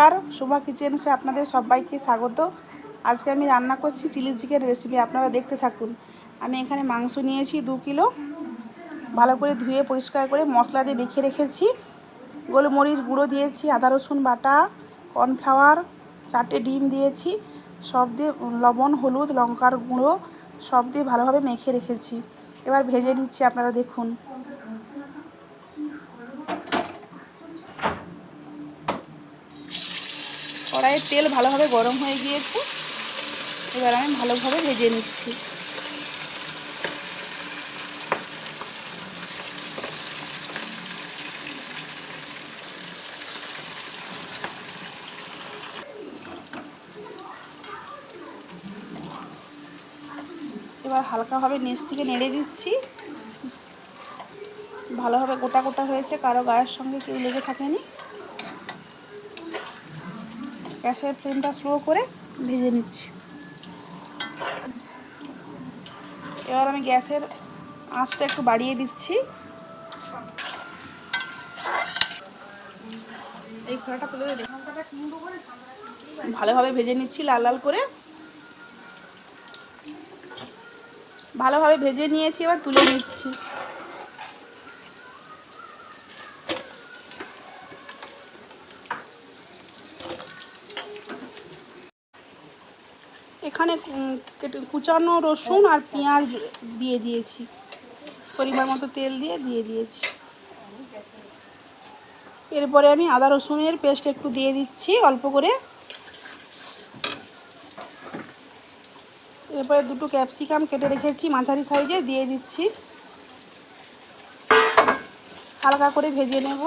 নমস্কার, শুভা কিচেন্সে আপনাদের সবাইকে স্বাগত। আজকে আমি রান্না করছি চিলি চিকেন রেসিপি আপনারা দেখতে থাকুন। আমি এখানে মাংস নিয়েছি দু কিলো। ভালো করে ধুয়ে পরিষ্কার করে মশলা দিয়ে মেখে রেখেছি। গোলমরিচ গুঁড়ো দিয়েছি, আদা রসুন বাটা, কর্নফ্লাওয়ার, চারটে ডিম দিয়েছি, সব দিয়ে লবণ, হলুদ, লঙ্কার গুঁড়ো, সব দিয়ে ভালোভাবে মেখে রেখেছি। এবার ভেজে নিচ্ছি, আপনারা দেখুন। কড়াইয়ের তেল ভালোভাবে গরম হয়ে গিয়েছে। এবার আমি ভালোভাবে ভেজে নিচ্ছি। এবার হালকাভাবে নিচ থেকে নেড়ে দিচ্ছি। ভালোভাবে গোটা গোটা হয়েছে, কারও গায়ের সঙ্গে কেউ লেগে থাকেনি। গ্যাসের ফ্লেমটা স্লো করে ভেজে নিচ্ছি। এবার আমি গ্যাসের আঁচটা একটু বাড়িয়ে দিচ্ছি। এই খোলাটা তুলে ভালোভাবে ভেজে নিচ্ছি লাল লাল করে। ভালোভাবে ভেজে নিয়েছি, এবার তুলে নিচ্ছি। এখানে কুচানো রসুন আর পেঁয়াজ দিয়ে দিয়েছি। পরিমাণ মতো তেল দিয়ে দিয়ে দিয়েছি। এরপরে আমি আদা রসুনের পেস্ট একটু দিয়ে দিচ্ছি, অল্প করে। এরপরে দুটো ক্যাপসিকাম কেটে রেখেছি, মাঝারি সাইজে দিয়ে দিচ্ছি। হালকা করে ভেজে নেব।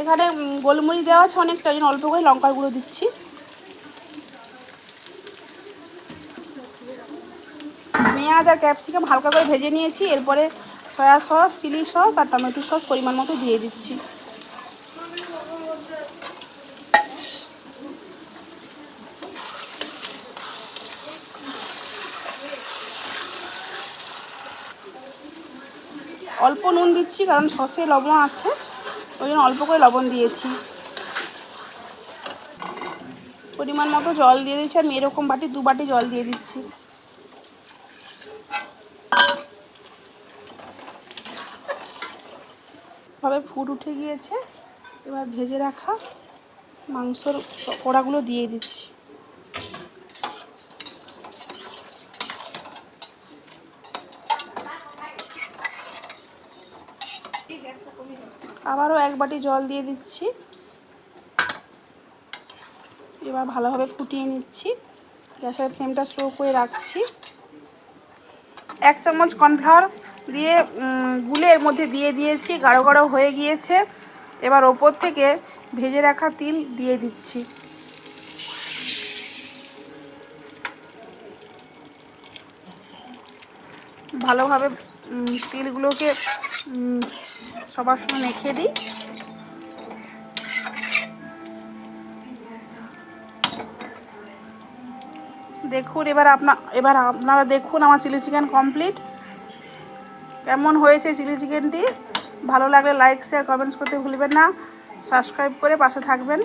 এখানে গোলমরিচ দেওয়া আছে অনেকটা জন্য অল্প করে লঙ্কার গুঁড়ো দিচ্ছি। পেঁয়াজ আর ক্যাপসিকাম হালকা করে ভেজে নিয়েছি, এরপরে সয়া সস, চিলি সস আর টমেটো সস পরিমাণ মতো দিয়ে দিচ্ছি। অল্প নুন দিচ্ছি, কারণ সসে লবণ আছে। ওই জন্য অল্প করে লবণ দিয়েছি। পরিমাণ মতো জল দিয়ে দিচ্ছি আমি এরকম বাটি, দু বাটি জল দিয়ে দিচ্ছি। ভাবে ফুট উঠে গিয়েছে, এবার ভেজে রাখা মাংসর কড়াগুলো দিয়ে দিচ্ছি। আবারও এক বাটি জল দিয়ে দিচ্ছি। এবার ভালোভাবে ফুটিয়ে নিচ্ছি। গ্যাসের ফ্লেমটা স্লো করে রাখছি। এক চামচ কর্নফ্লাওয়ার দিয়ে উম, গুলে এর মধ্যে দিয়ে দিয়েছি। গাঢ় গাঢ় হয়ে গিয়েছে। এবার ওপর থেকে ভেজে রাখা তিল দিয়ে দিচ্ছি। ভালোভাবে তিলগুলোকে সবার সময় মেখে দিই। দেখুন, এবার আপনা, এবার আপনারা দেখুন আমার চিলি চিকেন কমপ্লিট। কেমন হয়েছে চিলি চিকেনটি? ভালো লাগলে লাইক, শেয়ার, কমেন্টস করতে ভুলবেন না। সাবস্ক্রাইব করে পাশে থাকবেন।